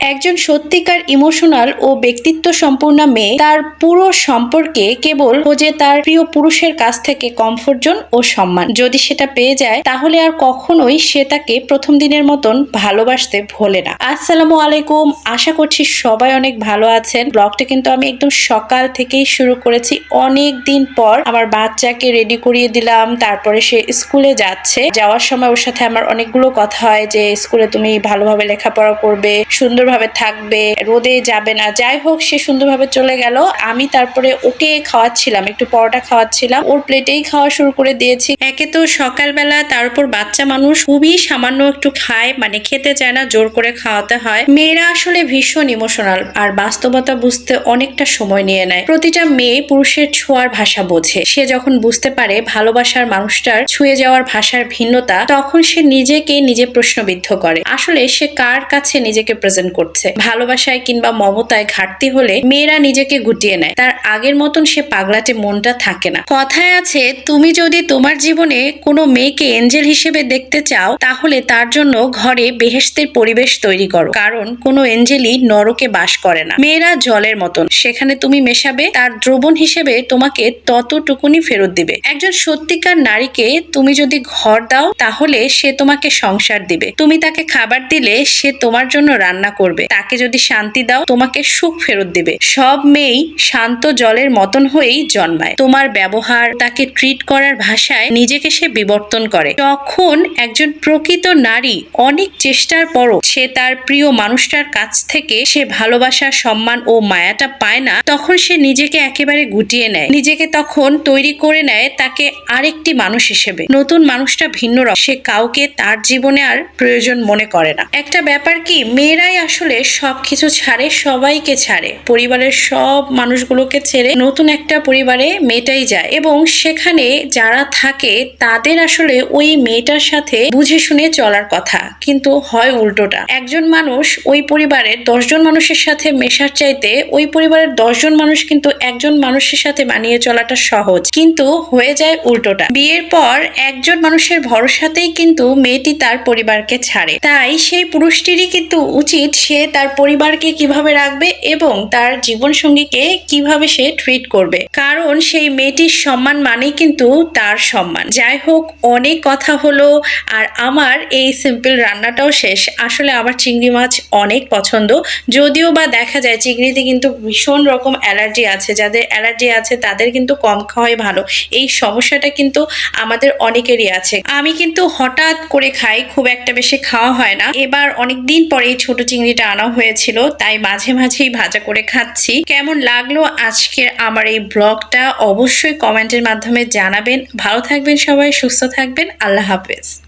একজন সত্যিকার ইমোশনাল ও ব্যক্তিত্ব সম্পূর্ণ মেয়ে, তার পুরো সম্পর্কে কেবল খোঁজে তার প্রিয় পুরুষের কাছ থেকে কমফোর্ট জোন ও সম্মান। যদি সেটা পেয়ে যায়, তাহলে আর কখনোই সে তাকে প্রথম দিনের মতন ভালোবাসতে ভোলে না। আসসালামু আলাইকুম। আশা করছি সবাই অনেক ভালো আছেন। ব্লগটা কিন্তু আমি একদম সকাল থেকেই শুরু করেছি। অনেক দিন পর আমার বাচ্চাকে রেডি করিয়ে দিলাম। তারপরে সে স্কুলে যাচ্ছে। যাওয়ার সময় ওর সাথে আমার অনেকগুলো কথা হয় যে, স্কুলে তুমি ভালোভাবে লেখাপড়া করবে, সুন্দরভাবে থাকবে, রোদে যাবে না। যাই হোক, সে সুন্দরভাবে চলে গেল। আমি তারপরে ওকে খাওয়াচ্ছিলাম, একটু পরোটা খাওয়াচ্ছিলাম। ওর প্লেটেই খাওয়া শুরু করে দিয়েছি। একে তো সকালবেলা তার উপর বাচ্চা মানুষ খুবই সামান্য একটু খায় মানে খেতে চায় না, জোর করে খাওয়াতে হয়। মেয়েরা আসলে ভীষণ ইমোশনাল আর বাস্তবতা বুঝতে অনেকটা সময় নিয়ে নেয়। প্রতিটা মেয়ে পুরুষের ছোঁয়ার ভাষা বোঝে। সে যখন বুঝতে পারে ভালোবাসার মানুষটার ছুঁয়ে যাওয়ার ভাষার ভিন্নতা, তখন সে নিজেকে নিজে প্রশ্নবিদ্ধ করে। আসলে সে কার কাছে নিজেকে প্রেজেন্ট করছে? ভালোবাসায় কিংবা মমতায় ঘাটতি হলে মেয়েরা নিজেকে গুটিয়ে নেয়। তার আগের মতন সে পাগলাটে মনটা থাকে না। কথায় আছে, তুমি যদি তোমার জীবনে কোনো মেয়েকে এঞ্জেল হিসেবে দেখতে চাও, তাহলে তার জন্য ঘরে বেহেশতের পরিবেশ তৈরি করো। কারণ কোনো এঞ্জেলই নরকে বাস করে না। মেয়েরা জলের মতন। সেখানে তুমি মেশাবে, তার দ্রবণ হিসেবে তোমাকে ততটুকুনি ফেরত দিবে। একজন সত্যিকার নারীকে তুমি যদি ঘর দাও, তাহলে সে তোমাকে সংসার দিবে। তুমি তাকে খাবার দিলে সে তোমার জন্য রান্না করবে। তাকে যদি শান্তি দাও, তোমাকে সুখ ফেরত দেবে। সব মেয়েই শান্ত জলের মতন হয়েই জন্মায়। তোমার ব্যবহার, তাকে ট্রিট করার ভাষায় নিজেকে সে বিবর্তন করে। যখন একজন প্রকৃত নারী অনেক চেষ্টার পরও সে তার প্রিয় মানুষটার কাছ থেকে সে ভালোবাসা, সম্মান ও মায়াটা পায় না। তখন সে নিজেকে একেবারে গুটিয়ে নেয়। নিজেকে তখন তৈরি করে নেয় তাকে আরেকটি মানুষ হিসেবে। নতুন মানুষটা ভিন্ন রকম। সে কাউকে তার জীবনে আর প্রয়োজন মনে করে না। একটা ব্যাপার কি, মেয়েরাই আসলে সবকিছু ছাড়ে, সবাইকে ছাড়ে। পরিবারের সব মানুষগুলোকে ছেড়ে নতুন একটা পরিবারে মেয়েটাই যায় এবং সেখানে যারা থাকে তাদের আসলে ওই মেয়েটার সাথে বুঝে শুনে চলার কথা। কিন্তু হয় উল্টোটা। একজন মানুষ ওই পরিবারের দশজন মানুষের সাথে মেশার চাইতে ওই পরিবারের দশজন মানুষ কিন্তু একজন মানুষের সাথে মানিয়ে চলাটা সহজ। কিন্তু হয়ে যায় উল্টোটা। বিয়ের পর একজন মানুষের ভরসাতেই কিন্তু মেয়েটি তার পরিবারকে ছাড়ে। তাই সেই পুরুষটিরই কিন্তু উচিত সে তার পরিবারকে কীভাবে রাখবে এবং তার জীবন সঙ্গীকে কীভাবে সে ট্রিট করবে। কারণ সেই মেয়েটির সম্মান মানেই কিন্তু তার সম্মান। যাই হোক, অনেক কথা হলো আর আমার এই সিম্পল রান্নাটাও শেষ। আসলে আমার চিংড়ি মাছ অনেক পছন্দ। যদিও বা দেখা যায় চিংড়িতে কিন্তু ভীষণ রকম অ্যালার্জি আছে। যাদের অ্যালার্জি আছে, তাদের কিন্তু কম খাওয়াই ভালো। এই সমস্যাটা কিন্তু আমাদের অনেকেরই আছে। আমি কিন্তু হঠাৎ করে খাই, খুব একটা বেশি খাওয়া হয় না। এবার অনেকদিন পরে এই ছোট চিংড়িটা আনা হয়েছিল, তাই মাঝে মাঝেই ভাজা করে খাচ্ছি। কেমন লাগল আজকের আমার এই ব্লগটা অবশ্যই কমেন্টের মাধ্যমে জানাবেন। ভালো থাকবেন সবাই, সুস্থ থাকবেন। আল্লাহ হাফেজ।